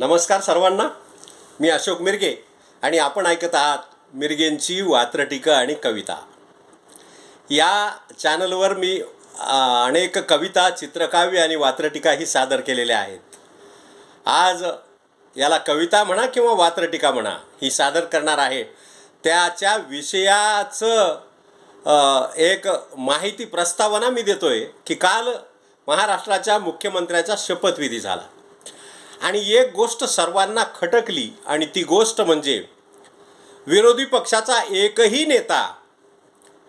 नमस्कार सर्वांना. मी अशोक मिरगे आणि आपण ऐकत आहात मिरगेंची वात्रटिका आणि कविता. या चॅनलवर मी अनेक कविता चित्रकाव्य आणि वात्रटिकाही सादर केलेल्या आहेत. आज याला कविता म्हणा किंवा वात्रटिका म्हणा ही सादर करणार आहे. त्याच्या विषयाचं एक माहिती प्रस्तावना मी देतोय की काल महाराष्ट्राच्या मुख्यमंत्र्याचा शपथविधी झाला. आणि एक गोष्ट सर्वांना खटकली आणि ती गोष्ट म्हणजे विरोधी पक्षाचा एकही नेता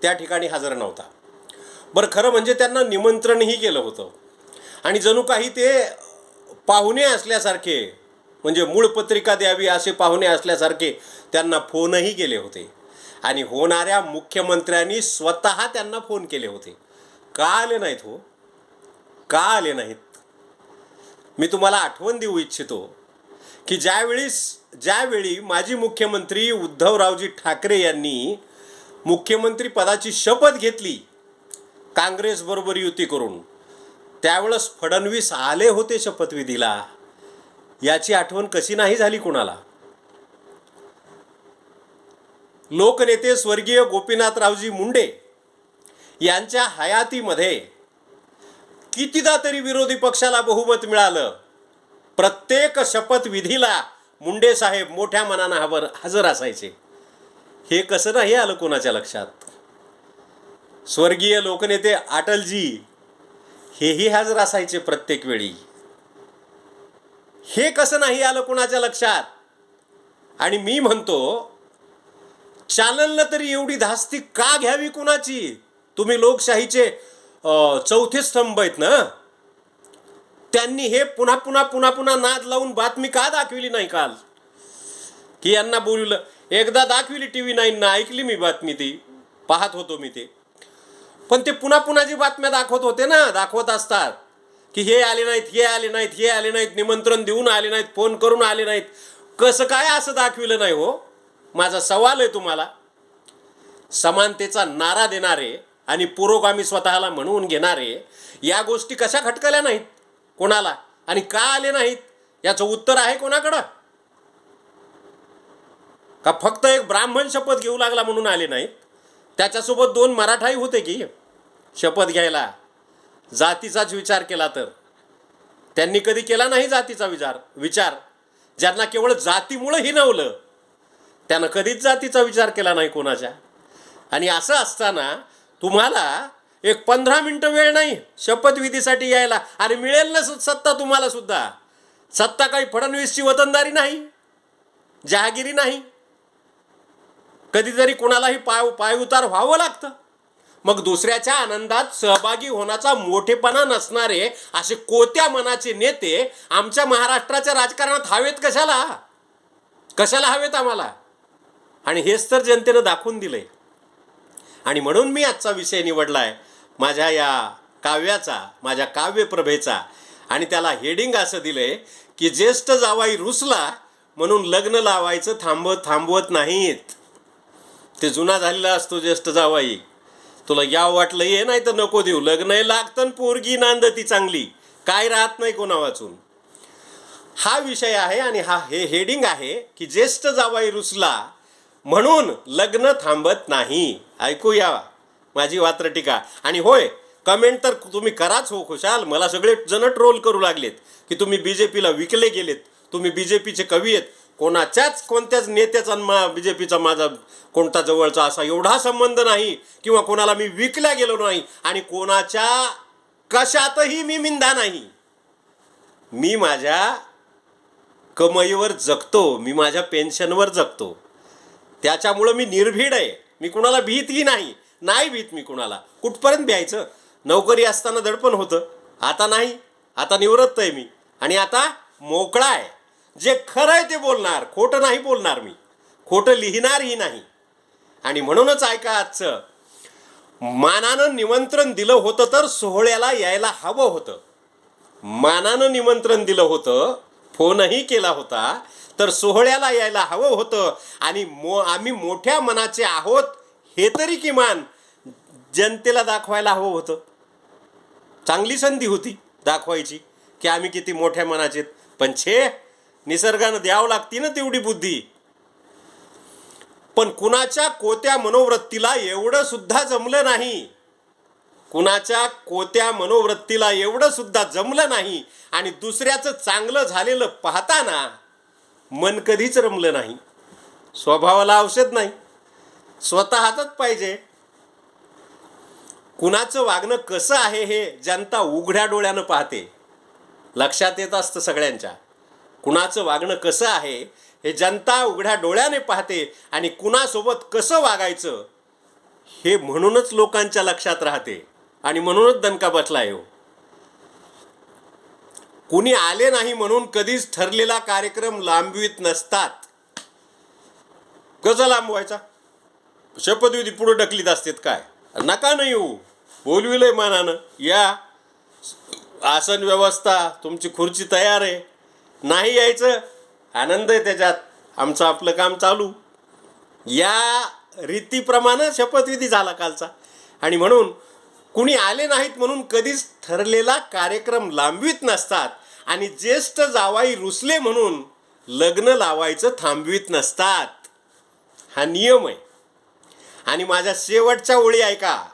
त्या ठिकाणी हजर नव्हता. बरं खरं म्हणजे त्यांना निमंत्रणही केलं होतं. आणि जणू काही ते पाहुणे असल्यासारखे म्हणजे मूळ पत्रिका द्यावी असे पाहुणे असल्यासारखे त्यांना फोनही केले होते. आणि होणाऱ्या मुख्यमंत्र्यांनी स्वतः त्यांना फोन केले होते. का आले नाहीत हो? का आले नाहीत? मी तुम्हाला आठवण देऊ इच्छितो की ज्यावेळीस ज्यावेळी माजी मुख्यमंत्री उद्धवरावजी ठाकरे यांनी मुख्यमंत्री पदाची शपथ घेतली काँग्रेसबरोबर युती करून त्यावेळेस फडणवीस आले होते शपथविधीला. याची आठवण कशी नाही झाली कुणाला? लोकनेते स्वर्गीय गोपीनाथरावजी मुंडे यांच्या हयातीमध्ये कितीदा तरी विरोधी पक्षाला बहुमत मिळालं. प्रत्येक शपथविधीला मुंडे साहेब मोठ्या मनानं हवर हजर असायचे. हे कसं नाही आलं कोणाच्या लक्षात? स्वर्गीय लोकनेते अटलजी हेही हजर असायचे प्रत्येक वेळी. हे कसं नाही आलं कोणाच्या लक्षात? आणि मी म्हणतो चालनला तरी एवढी धास्ती का घ्यावी कुणाची? तुम्ही लोकशाहीचे चौथे स्तंभ आहेत ना? त्यांनी हे पुन्हा पुन्हा पुन्हा पुन्हा नाद लावून बातमी का दाखविली नाही काल? की यांना बोलवलं एकदा दाखविली टी व्ही नाईनना ऐकली मी बातमी ती पाहत होतो मी ते. पण ते पुन्हा पुन्हा जी बातम्या दाखवत होते ना दाखवत असतात की हे आले नाहीत हे आले नाहीत हे आले नाहीत निमंत्रण देऊन आले नाहीत फोन करून आले नाहीत कसं काय असं दाखविलं नाही हो? माझा सवाल आहे तुम्हाला. समानतेचा नारा देणारे आणि पुरोगामी स्वतःला म्हणवून घेणारे या गोष्टी कशा खटकल्या नाहीत कोणाला? आणि का आले नाहीत? याचं उत्तर आहे कोणाकडं? का फक्त एक ब्राह्मण शपथ घेऊ लागला म्हणून आले नाहीत? त्याच्यासोबत दोन मराठाही होते की? शपथ घ्यायला. जातीचाच विचार केला तर. त्यांनी कधी केला नाही जातीचा विचार विचार. ज्यांना केवळ जातीमुळं हिनवलं त्यानं कधीच जातीचा विचार केला नाही कोणाच्या. आणि असं असताना तुम्हाला एक पंधरा मिनटं वेळ नाही शपथविधीसाठी यायला. आणि मिळेल ना स- सत्ता तुम्हाला सुद्धा. सत्ता काही फडणवीसची वतनदारी नाही जहागिरी नाही. कधीतरी कोणालाही पाय पायउतार व्हावं लागतं. मग दुसऱ्याच्या आनंदात सहभागी होण्याचा मोठेपणा नसणारे असे कोत्या मनाचे नेते आमच्या महाराष्ट्राच्या राजकारणात हवेत कशाला? कशाला हवेत आम्हाला? आणि हेच तर जनतेनं दाखवून दिलंय. आणि म्हणून मी आजचा विषय निवडला आहे माझ्या या काव्याचा माझ्या काव्यप्रभेचा आणि त्याला हेडिंग असं दिलं आहे की ज्येष्ठ जावाई रुसला म्हणून लग्न लावायचं थांबवत थांबवत नाहीत. ते जुना झालेला असतो ज्येष्ठ जावाई. तुला याव वाटलं ये नाही तर नको देऊ. लग्न लागतं आणि पोरगी नांदती चांगली. काय राहत नाही कोणा वाचून हा विषय आहे आणि हा हे हेडिंग आहे की ज्येष्ठ जावाई रुसला म्हणून लग्न थांबत नाही. ऐकूया. माझी वात्र टीका. आणि होय कमेंट तर तुम्ही कराच हो खुशाल. मला सगळे जण ट्रोल करू लागलेत की तुम्ही बी जे पीला विकले गेलेत. तुम्ही बी जे पीचे कवी आहेत. कोणाच्याच कोणत्याच नेत्याचा मा बी जे पीचा माझा कोणता जवळचा असा एवढा संबंध नाही किंवा कोणाला मी विकल्या गेलो नाही आणि कोणाच्या कशातही मी मिंदा नाही. मी माझ्या कमाईवर जगतो. मी माझ्या पेन्शनवर जगतो. त्याच्यामुळं मी निर्भीड आहे. मी कुणाला भीतही नाही. नाही भीत मी कुणाला. कुठपर्यंत भ्यायचं? नोकरी असताना दडपण होतं. आता नाही. आता निवृत्त आहे मी. आणि आता मोकळा आहे. जे खरं आहे ते बोलणार. खोटं नाही बोलणार मी. खोटं लिहिणारही नाही. आणि म्हणूनच ऐका आजचं. मानानं निमंत्रण दिलं होतं तर सोहळ्याला यायला हवं होतं. मानानं निमंत्रण दिलं होतं फोनही केला होता तर सोहळ्याला यायला हवं होतं. आणि मो आम्ही मोठ्या मनाचे आहोत हे तरी किमान जनतेला दाखवायला हवं होतं. चांगली संधी होती दाखवायची की आम्ही किती मोठ्या मनाचे पण छे निसर्गानं द्यावं लागती ना तेवढी बुद्धी. पण कुणाच्या कोत्या मनोवृत्तीला एवढं सुद्धा जमलं नाही. कुणाच्या कोत्या मनोवृत्तीला एवढं सुद्धा जमलं नाही आणि दुसऱ्याचं चांगलं झालेलं पाहताना मन कधीच रमलं नाही. स्वभावाला औषध नाही. स्वतःच पाहिजे. कुणाचं वागणं कसं आहे हे जनता उघड्या डोळ्यानं पाहते. लक्षात येत असतं सगळ्यांच्या. कुणाचं वागणं कसं आहे हे जनता उघड्या डोळ्याने पाहते आणि कुणासोबत कसं वागायचं हे म्हणूनच लोकांच्या लक्षात राहते. आणि म्हणूनच दणका बसला हो. कुणी आले नाही म्हणून कधीच ठरलेला कार्यक्रम लांबवित नसतात. कसा लांबवायचा शपथविधी पुढे ढकलीत असतात काय? नका नाही येऊ. बोलविलंय मानानं. या आसन व्यवस्था तुमची खुर्ची तयार आहे. नाही यायचं आनंद आहे त्याच्यात. आमचं आपलं काम चालू. या रीतीप्रमाणे शपथविधी झाला कालचा. आणि म्हणून कुणी आले नाहीत म्हणून कधीच ठरलेला कार्यक्रम लांबवीत नसतात. आणि ज्येष्ठ जावाई रुसले म्हणून लग्न लावायचं थांबवीत नसतात. हा नियम आहे. आणि माझ्या शेवटच्या ओळी ऐका.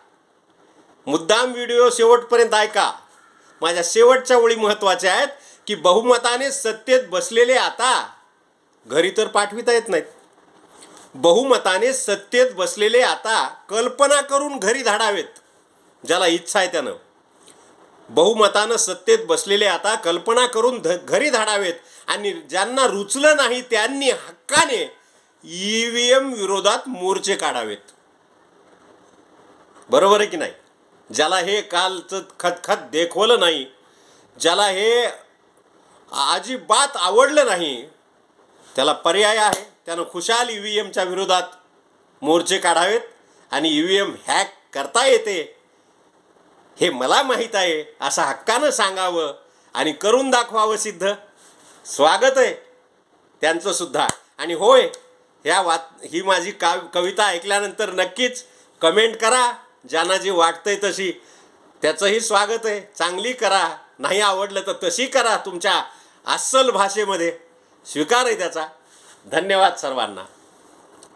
मुद्दाम व्हिडिओ शेवटपर्यंत ऐका. माझ्या शेवटच्या ओळी महत्त्वाच्या आहेत की बहुमताने सत्तेत बसलेले आता घरी तर पाठविता येत नाहीत. बहुमताने सत्तेत बसलेले आता कल्पना करून घरी धाडावेत. ज्याला इच्छा आहे त्यानं. बहुमतानं सत्तेत बसलेले आता कल्पना करून ध घरी धाडावेत. आणि ज्यांना रुचलं नाही त्यांनी हक्काने ई व्ही एम विरोधात मोर्चे काढावेत. बरोबर आहे की नाही? ज्याला हे कालचं खतखत देखवलं नाही ज्याला हे अजिबात आवडलं नाही त्याला पर्याय आहे. त्यानं खुशाल ई व्ही एमच्या विरोधात मोर्चे काढावेत आणि ई व्ही एम हॅक करता येते. हे मला माहीत आहे असं हक्कानं सांगावं आणि करून दाखवावं सिद्ध. स्वागत आहे त्यांचं सुद्धा. आणि होय ह्या वात ही माझी का कविता ऐकल्यानंतर नक्कीच कमेंट करा ज्यांना जी वाटतंय तशी. त्याचंही स्वागत आहे. चांगली करा नाही आवडलं तर तशी करा तुमच्या अस्सल भाषेमध्ये. स्वीकार आहे त्याचा. धन्यवाद सर्वांना.